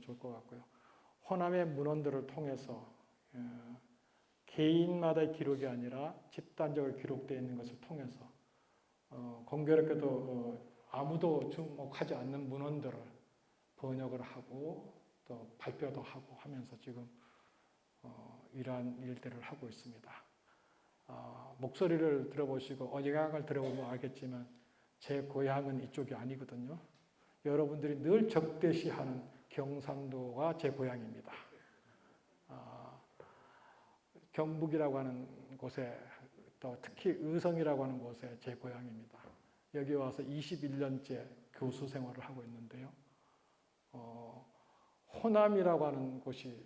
좋을 것 같고요. 호남의 문헌들을 통해서 어, 개인마다의 기록이 아니라 집단적으로 기록되어 있는 것을 통해서 어, 공교롭게도 어, 아무도 주목하지 않는 문헌들을 번역을 하고 또 발표도 하고 하면서 지금 어, 이러한 일들을 하고 있습니다. 아, 목소리를 들어보시고 어지간을 들어보면 알겠지만 제 고향은 이쪽이 아니거든요. 여러분들이 늘 적대시하는 경상도가 제 고향입니다. 아, 경북이라고 하는 곳에 또 특히 의성이라고 하는 곳에 제 고향입니다. 여기 와서 21년째 교수 생활을 하고 있는데요. 어, 호남이라고 하는 곳이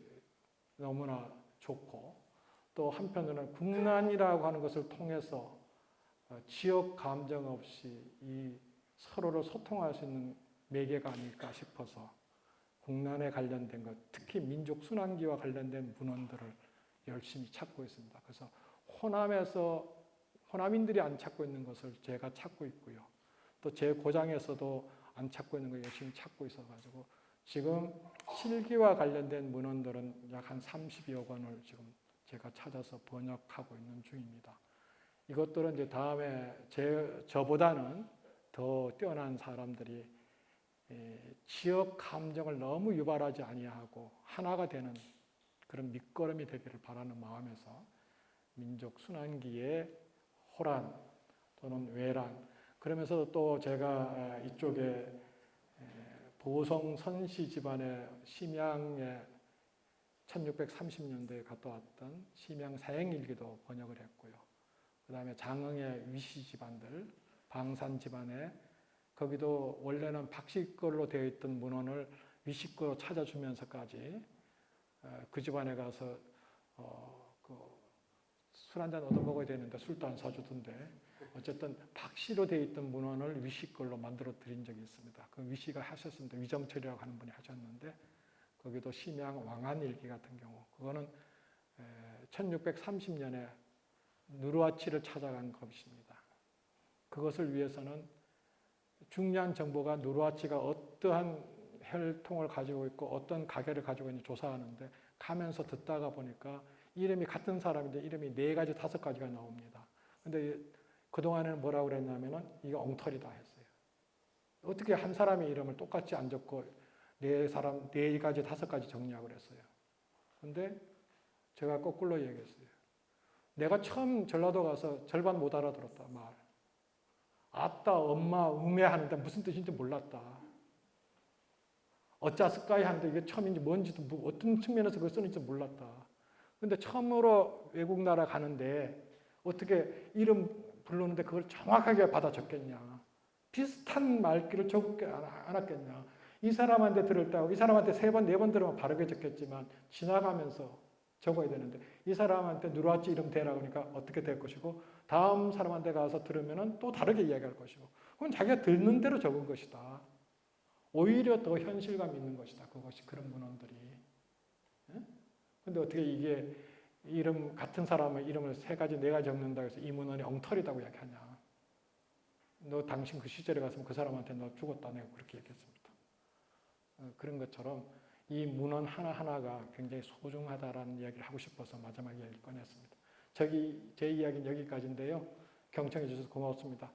너무나 좋고 또 한편으로는 국난이라고 하는 것을 통해서 어, 지역 감정 없이 이 서로를 소통할 수 있는 매개가 아닐까 싶어서 국난에 관련된 것, 특히 민족 순환기와 관련된 문헌들을 열심히 찾고 있습니다. 그래서 호남에서 호남인들이 안 찾고 있는 것을 제가 찾고 있고요. 또 제 고장에서도 안 찾고 있는 걸 열심히 찾고 있어가지고 지금 실기와 관련된 문헌들은 약 한 30여 권을 지금 제가 찾아서 번역하고 있는 중입니다. 이것들은 이제 다음에 제 저보다는 더 뛰어난 사람들이 에, 지역 감정을 너무 유발하지 아니하고 하나가 되는 그런 밑거름이 되기를 바라는 마음에서 민족 순환기의 호란 또는 외란 그러면서 또 제가 이쪽에 에, 보성 선시 집안의 심양의 1630년대에 갔다 왔던 심양 사행일기도 번역을 했고요. 그 다음에 장흥의 위시 집안들, 방산 집안에 거기도 원래는 박씨 걸로 되어 있던 문헌을 위시거로 찾아주면서까지 어, 그 집안에 가서 어, 그 술 한잔 얻어먹어야 되는데 술도 안 사주던데 어쨌든 박씨로 되어 있던 문헌을 위시걸로 만들어 드린 적이 있습니다. 그 위시가 하셨습니다. 위정철이라고 하는 분이 하셨는데 거기도 심양 왕한일기 같은 경우 그거는 1630년에 누르아치를 찾아간 것입니다. 그것을 위해서는 중요한 정보가 누르아치가 어떠한 혈통을 가지고 있고 어떤 가계를 가지고 있는지 조사하는데 가면서 듣다가 보니까 이름이 같은 사람인데 이름이 네 가지 다섯 가지가 나옵니다. 근데 그동안에는 뭐라고 그랬냐면은 이거 엉터리다 했어요. 어떻게 한 사람의 이름을 똑같이 안 적고 네 사람 네 가지 다섯 가지 정리하고 그랬어요. 근데 제가 거꾸로 얘기했어요. 내가 처음 전라도 가서 절반 못 알아들었다 말. 아따 엄마 음해 하는데 무슨 뜻인지 몰랐다. 어짜스까이 하는데 이게 처음인지 뭔지도 뭐 어떤 측면에서 그걸 쓰는지 몰랐다. 근데 처음으로 외국 나라 가는데 어떻게 이름 부르는데 그걸 정확하게 받아 적겠냐. 비슷한 말귀를 적게 않았겠냐. 이 사람한테 들을 때하고 이 사람한테 세 번, 네 번 들으면 바르게 적겠지만 지나가면서 적어야 되는데 이 사람한테 누르았지 이름 대라 그러니까 어떻게 될 것이고 다음 사람한테 가서 들으면은 또 다르게 이야기할 것이고 그건 자기가 듣는 대로 적은 것이다. 오히려 더 현실감 있는 것이다. 그것이 그런 문헌들이. 근데 어떻게 이게 이름 같은 사람의 이름을 세 가지 네 가지 적는다 해서 이 문헌이 엉터리다고 이야기하냐. 너 당신 그 시절에 갔으면 그 사람한테 너 죽었다 내가 그렇게 얘기했습니다. 어, 그런 것처럼 이 문헌 하나하나가 굉장히 소중하다라는 이야기를 하고 싶어서 마지막 이야기를 꺼냈습니다. 저기 제 이야기는 여기까지인데요. 경청해 주셔서 고맙습니다.